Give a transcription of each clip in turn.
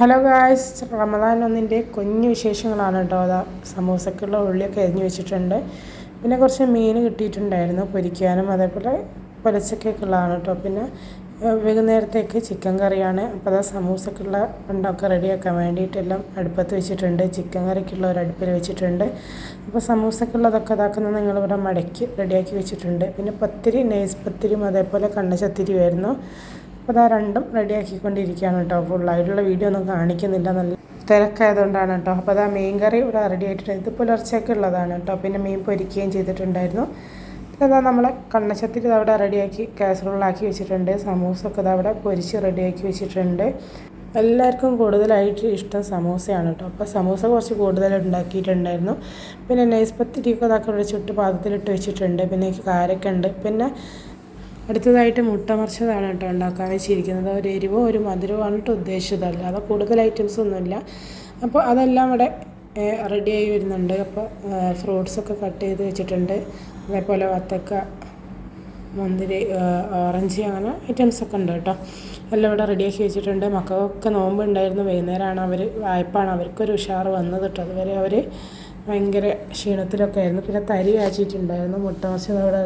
Hello guys Ramadan ഒന്നിന്റെ കുഞ്ഞു വിശേഷങ്ങളാണ് കേട്ടോ. അതാ സമൂസക്കുള്ള ഉള്ളിയൊക്കെ അരിഞ്ഞു വെച്ചിട്ടുണ്ട്. പിന്നെ കുറച്ച് മീൻ കിട്ടിയിട്ടുണ്ടായിരുന്നു പൊരിക്കാനും അതേപോലെ പൊലച്ചക്കൊക്കെയുള്ളതാണ് കേട്ടോ. പിന്നെ വൈകുന്നേരത്തേക്ക് ചിക്കൻ കറിയാണ്. അപ്പോൾ അതാ സമൂസക്കുള്ള ഉണ്ടൊക്കെ റെഡിയാക്കാൻ വേണ്ടിയിട്ടെല്ലാം അടുപ്പത്ത് വെച്ചിട്ടുണ്ട്. ചിക്കൻ കറിക്കുള്ള ഒരു അടുപ്പിൽ വെച്ചിട്ടുണ്ട്. അപ്പോൾ സമൂസക്കുള്ളതൊക്കെ ഇതാക്കുന്നത് നിങ്ങളിവിടെ മടക്കി റെഡിയാക്കി വെച്ചിട്ടുണ്ട്. പിന്നെ പത്തിരി നൈസ് പത്തിരിയും അതേപോലെ കണ്ണച്ചത്തിരിയുമായിരുന്നു അപ്പോൾ ഇതാ രണ്ടും റെഡിയാക്കിക്കൊണ്ടിരിക്കുകയാണ് കേട്ടോ. ഫുള്ളായിട്ടുള്ള വീഡിയോ ഒന്നും കാണിക്കുന്നില്ല. നല്ല തിരക്കായതുകൊണ്ടാണ് കേട്ടോ. അപ്പോൾ അതാ മീൻ കറി ഇവിടെ റെഡി ആയിട്ടുണ്ട്. ഇത് പുലർച്ചയ്ക്ക് ഉള്ളതാണ് കേട്ടോ. പിന്നെ മീൻ പൊരിക്കുകയും ചെയ്തിട്ടുണ്ടായിരുന്നു. അതാ നമ്മൾ ഇത് അവിടെ റെഡിയാക്കി കാസറോളാക്കി വെച്ചിട്ടുണ്ട്. സമൂസൊക്കെ ഇതവിടെ പൊരിച്ച് റെഡിയാക്കി വെച്ചിട്ടുണ്ട്. എല്ലാവർക്കും കൂടുതലായിട്ട് ഇഷ്ടം സമൂസയാണ് കേട്ടോ. അപ്പോൾ സമൂസ കുറച്ച് കൂടുതൽ ഉണ്ടാക്കിയിട്ടുണ്ടായിരുന്നു. പിന്നെ നൈസ് പത്തിരിയൊക്കെ അതൊക്കെ ചുട്ട് പാത്രത്തിലിട്ട് വെച്ചിട്ടുണ്ട്. പിന്നെ കാരൊക്കെ ഉണ്ട് പിന്നെ അടുത്തതായിട്ട് മുട്ട മറിച്ചതാണ് കേട്ടോ ഉണ്ടാക്കാൻ വെച്ചിരിക്കുന്നത്. ഒരു എരിവോ ഒരു മധുരമാണ് കേട്ടോ ഉദ്ദേശിച്ചത്. അല്ലാതെ കൂടുതൽ ഐറ്റംസ് ഒന്നുമില്ല. അപ്പോൾ അതെല്ലാം ഇവിടെ റെഡിയായി വരുന്നുണ്ട്. അപ്പോൾ ഫ്രൂട്ട്സൊക്കെ കട്ട് ചെയ്ത് വെച്ചിട്ടുണ്ട്. അതേപോലെ വത്തക്ക മുന്തിരി ഓറഞ്ച് അങ്ങനെ ഐറ്റംസൊക്കെ ഉണ്ട് കേട്ടോ. എല്ലാം ഇവിടെ റെഡിയാക്കി വെച്ചിട്ടുണ്ട്. മക്കൾക്കൊക്കെ നോമ്പ് ഉണ്ടായിരുന്നു. വൈകുന്നേരമാണ് അവർ വായ്പാണ്. അവർക്കൊരു ഉഷാറ് വന്നത് കേട്ടോ. അതുവരെ അവർ ഭയങ്കര ക്ഷീണത്തിലൊക്കെ ആയിരുന്നു പിന്നെ തരി കാച്ചിട്ടുണ്ടായിരുന്നു മുട്ട മസിൽ അവിടെ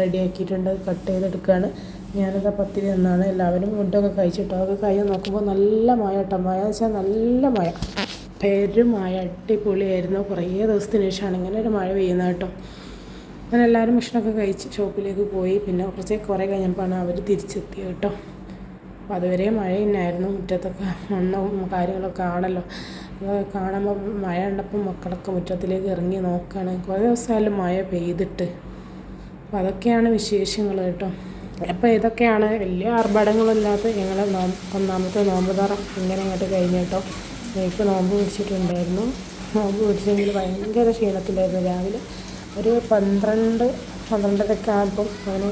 റെഡിയാക്കിയിട്ടുണ്ട്. കട്ട് ചെയ്തെടുക്കുകയാണ്. ഞാനത് പത്തിരി നിന്നാണ്. എല്ലാവരും ഫുഡൊക്കെ കഴിച്ചിട്ടോ? അതൊക്കെ കഴിഞ്ഞ് നോക്കുമ്പോൾ നല്ല മഴ കേട്ടോ. മഴ വെച്ചാൽ നല്ല മഴ. പെരുമഴ അടിപൊളിയായിരുന്നു. കുറേ ദിവസത്തിന് ശേഷമാണ് ഇങ്ങനെ ഒരു മഴ പെയ്യുന്നത് കേട്ടോ. അങ്ങനെ എല്ലാവരും ഭക്ഷണമൊക്കെ കഴിച്ച് ഷോപ്പിലേക്ക് പോയി. പിന്നെ കുറച്ച് കുറേ കഴിഞ്ഞപ്പോഴാണ് അവർ തിരിച്ചെത്തിയത് കേട്ടോ. അപ്പോൾ അതുവരെ മഴ തന്നെയായിരുന്നു. മുറ്റത്തൊക്കെ മണ്ണും കാര്യങ്ങളൊക്കെ ആണല്ലോ. കാണുമ്പോൾ മഴ കണ്ടപ്പോൾ മക്കളൊക്കെ മുറ്റത്തിലേക്ക് ഇറങ്ങി നോക്കുകയാണ് കുറേ ദിവസമായാലും മഴ പെയ്തിട്ട്. അപ്പോൾ അതൊക്കെയാണ് വിശേഷങ്ങൾ കേട്ടോ. അപ്പോൾ ഇതൊക്കെയാണ് വലിയ ആർഭാടങ്ങളില്ലാത്ത ഞങ്ങൾ ഒന്നാമത്തെ നോമ്പ് തറ ഇങ്ങനെ ഇങ്ങോട്ട് കഴിഞ്ഞു കേട്ടോ. എനിക്ക് നോമ്പ് പിടിച്ചിട്ടുണ്ടായിരുന്നു നോമ്പ് പിടിച്ചെങ്കിൽ ഭയങ്കര ക്ഷീണത്തിലായിരുന്നു. രാവിലെ ഒരു പന്ത്രണ്ട് പന്ത്രണ്ടരൊക്കെ ആകുമ്പം അവന്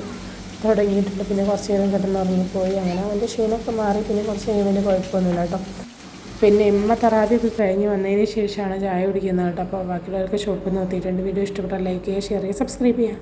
തുടങ്ങിയിട്ടുണ്ട്. പിന്നെ കുറച്ച് നേരം കിടന്നുറങ്ങിപ്പോയി. അങ്ങനെ അവന്റെ ക്ഷീണമൊക്കെ മാറി. പിന്നെ കുറച്ച് കഴിഞ്ഞാൽ കുഴപ്പമൊന്നുമില്ല കേട്ടോ. പിന്നെ ഇമ്മ തറാവിയൊക്കെ കഴിഞ്ഞ് വന്നതിന് ശേഷമാണ് ചായ കുടിക്കുന്നത് കേട്ടോ. അപ്പോൾ ബാക്കിയുള്ളവർക്ക് ഷോപ്പിൽ നിർത്തിയിട്ടുണ്ട് വീഡിയോ ഇഷ്ടപ്പെട്ടാൽ ലൈക്ക് ചെയ്യുക ഷെയർ ചെയ്യുക സബ്സ്ക്രൈബ് ചെയ്യുക.